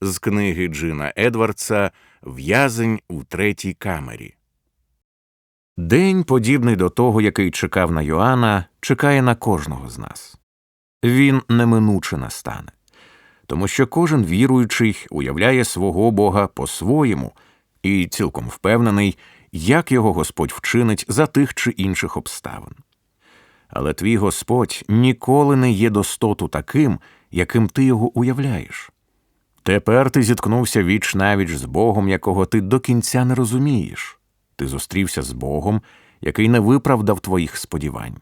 з книги Джина Едвардса В'язень у третій камері. День, подібний до того, який чекав на Йоанна, чекає на кожного з нас. Він неминуче настане, тому що кожен віруючий уявляє свого Бога по-своєму і цілком впевнений, як його Господь вчинить за тих чи інших обставин. Але твій Господь ніколи не є достоту таким, яким ти його уявляєш. Тепер ти зіткнувся віч навіч з Богом, якого ти до кінця не розумієш. Ти зустрівся з Богом, який не виправдав твоїх сподівань.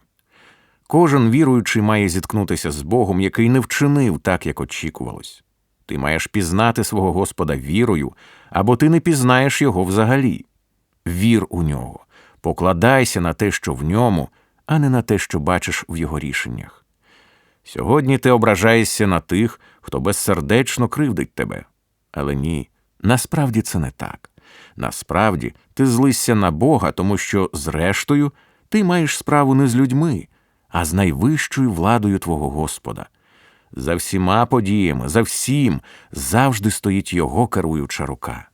Кожен віруючий має зіткнутися з Богом, який не вчинив так, як очікувалось. Ти маєш пізнати свого Господа вірою, або ти не пізнаєш його взагалі. Вір у нього, покладайся на те, що в ньому, а не на те, що бачиш в його рішеннях. Сьогодні ти ображаєшся на тих, хто безсердечно кривдить тебе. Але ні, насправді це не так. Насправді ти злишся на Бога, тому що, зрештою, ти маєш справу не з людьми, а з найвищою владою твого Господа. За всіма подіями, за всім завжди стоїть його керуюча рука.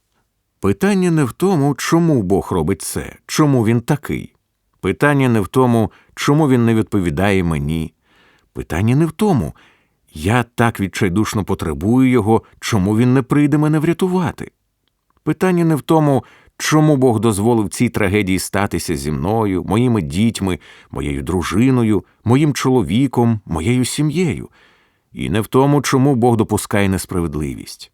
Питання не в тому, чому Бог робить це, чому він такий. Питання не в тому, чому він не відповідає мені. Питання не в тому, я так відчайдушно потребую його, чому він не прийде мене врятувати. Питання не в тому, чому Бог дозволив цій трагедії статися зі мною, моїми дітьми, моєю дружиною, моїм чоловіком, моєю сім'єю, і не в тому, чому Бог допускає несправедливість.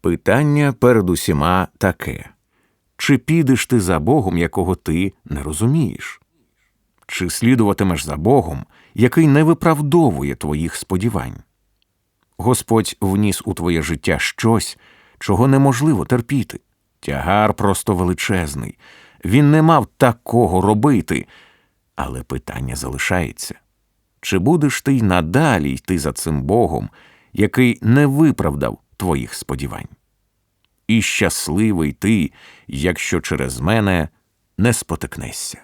Питання перед усіма таке чи підеш ти за Богом, якого ти не розумієш? Чи слідуватимеш за Богом, який не виправдовує твоїх сподівань? Господь вніс у твоє життя щось, чого неможливо терпіти. Тягар просто величезний. Він не мав такого робити. Але питання залишається чи будеш ти й надалі йти за цим Богом, який не виправдав твоїх сподівань? І щасливий ти, якщо через мене не спотикнешся.